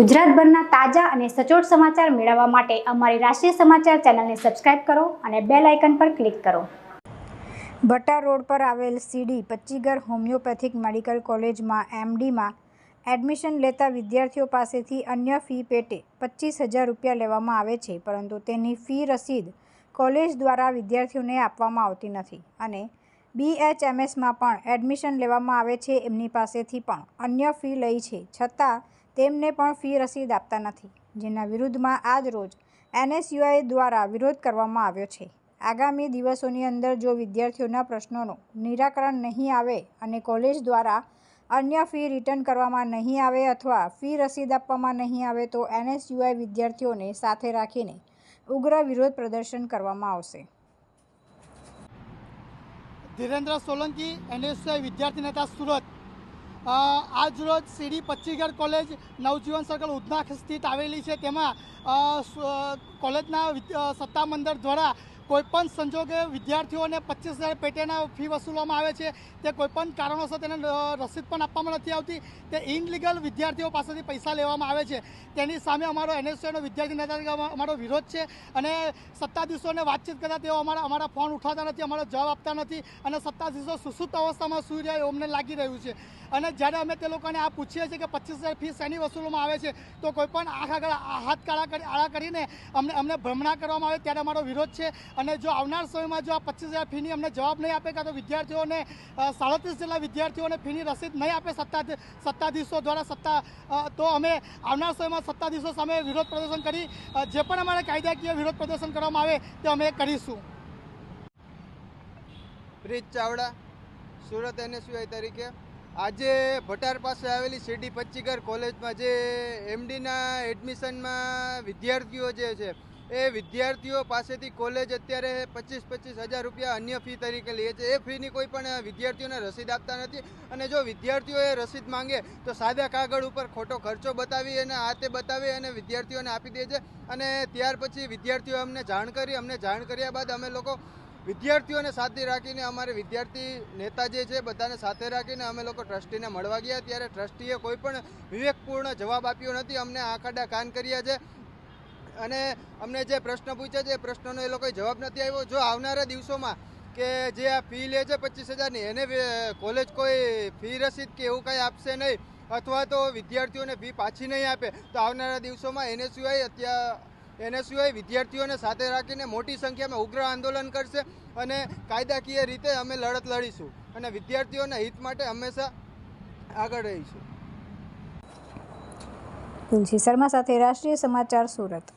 ગુજરાતભરના તાજા અને સચોટ સમાચાર મેળવવા માટે અમારી રાષ્ટ્રીય સમાચાર ચેનલને સબસ્ક્રાઇબ કરો અને બેલ આઇકન પર ક્લિક કરો. ભટ્ટા રોડ પર આવેલ સીડી, પચ્ચીગર હોમિયોપેથિક મેડિકલ કોલેજમાં એમડીમાં એડમિશન લેતા વિદ્યાર્થીઓ પાસેથી અન્ય ફી પેટે પચીસ હજાર રૂપિયા લેવામાં આવે છે, પરંતુ તેની ફી રસીદ કોલેજ દ્વારા વિદ્યાર્થીઓને આપવામાં આવતી નથી અને બીએચએમએસમાં પણ એડમિશન લેવામાં આવે છે, એમની પાસેથી પણ અન્ય ફી લઈ છે. છતાં તેમને પણ ફી રસીદ આપતા નથી, જેના વિરુદ્ધમાં આજ રોજ એનએસયુઆઈ દ્વારા વિરોધ કરવામાં આવ્યો છે. આગામી દિવસોની અંદર જો વિદ્યાર્થીઓના પ્રશ્નોનું નિરાકરણ નહીં આવે અને કોલેજ દ્વારા અન્ય ફી રિટર્ન કરવામાં નહીં આવે અથવા ફી રસીદ આપવામાં નહીં આવે તો એનએસયુઆઈ વિદ્યાર્થીઓને સાથે રાખીને ઉગ્ર વિરોધ પ્રદર્શન કરવામાં આવશે. ધીરેન્દ્ર સોલંકી એનએસઆઈ વિદ્યાર્થી નેતા સુરત. અ, આજ રોજ સીડી પચ્ચીગઢ કોલેજ નવજીવન સર્કલ ઉધના સ્થિત આવેલી છે. તેમાં કોલેજના સત્તામંડળ દ્વારા કોઈપણ સંજોગે વિદ્યાર્થીઓને પચીસ હજાર પેટેના ફી વસૂલવામાં આવે છે, તે કોઈપણ કારણોસર તેને રસીદ પણ આપવામાં નથી આવતી, તે ઇનલીગલ વિદ્યાર્થીઓ પાસેથી પૈસા લેવામાં આવે છે. તેની સામે અમારો એનએસયુનો વિદ્યાર્થી નેતા અમારો વિરોધ છે અને સત્તાધીશોને વાતચીત કરતાં તેઓ અમારા અમારા ફોન ઉઠાવતા નથી, અમારો જવાબ આપતા નથી અને સત્તાધીશો સુસુપ્ત અવસ્થામાં સૂઈ રહ્યા એવું અમને લાગી રહ્યું છે. અને જ્યારે અમે તે લોકોને આ પૂછીએ છીએ કે પચીસ હજાર ફી શેની વસૂલવામાં આવે છે, તો કોઈ પણ આંખ આગળ, હાથ કાળા કરી, આળા કરીને અમને અમને ભ્રમણા કરવામાં આવે ત્યારે અમારો વિરોધ છે. અને જો આવનાર સમયમાં જો આ પચીસ હજાર ફીની અમને જવાબ નહીં આપે કાં તો વિદ્યાર્થીઓને સાડત્રીસ જેટલા વિદ્યાર્થીઓને ફીની રસીદ નહીં આપે સત્તા સત્તાધીશો દ્વારા સત્તા તો અમે આવનાર સમયમાં સત્તાધીશો સામે વિરોધ પ્રદર્શન કરી જે પણ અમારે કાયદાકીય વિરોધ પ્રદર્શન કરવામાં આવે તે અમે કરીશું. પ્રીત ચાવડા, સુરત એનએસયુઆઈ તરીકે. આજે ભટાર પાસે આવેલી સીડી પચ્ચીગર કોલેજમાં જે એમડીના એડમિશનમાં વિદ્યાર્થીઓ જે છે એ વિદ્યાર્થીઓ પાસેથી કોલેજ અત્યારે પચીસ પચીસ હજાર રૂપિયા અન્ય ફી તરીકે લે છે. એ ફીની કોઈ પણ વિદ્યાર્થીઓને રસીદ આપતા નથી. અને જો વિદ્યાર્થીઓ એ રસીદ માંગે તો સાદા કાગળ ઉપર ખોટો ખર્ચો બતાવી અને આ તે બતાવી અને વિદ્યાર્થીઓને આપી દે છે. અને ત્યાર પછી વિદ્યાર્થીઓ અમને જાણ કરી. અમને જાણ કર્યા બાદ અમે લોકો વિદ્યાર્થીઓને સાથે રાખીને અમારે વિદ્યાર્થી નેતા જે છે બધાને સાથે રાખીને અમે લોકો ટ્રસ્ટીને મળવા ગયા. ત્યારે ટ્રસ્ટીએ કોઈ પણ વિવેકપૂર્ણ જવાબ આપ્યો નથી. અમને આખાડા કાન કર્યા છે. અને અમને જે પ્રશ્ન પૂછ્યા છે, એ પ્રશ્નનો એ લોકોએ જવાબ નથી આવ્યો જો આવનારા દિવસોમાં કે જે આ ફી લે છે પચીસ હજારની, એને કોલેજ કોઈ ફી રસીદ કે એવું કંઈ આપશે નહીં, અથવા તો વિદ્યાર્થીઓને ફી પાછી નહીં આપે, તો આવનારા દિવસોમાં એનએસયુઆઈ અત્યારે એનએસયુઆઈ વિદ્યાર્થીઓને સાથે રાખીને મોટી સંખ્યામાં ઉગ્ર આંદોલન કરશે અને કાયદાકીય રીતે અમે લડત લડીશું અને વિદ્યાર્થીઓના હિત માટે હંમેશા આગળ રહીશું. તુલસી શર્મા સાથે રાષ્ટ્રીય સમાચાર સુરત.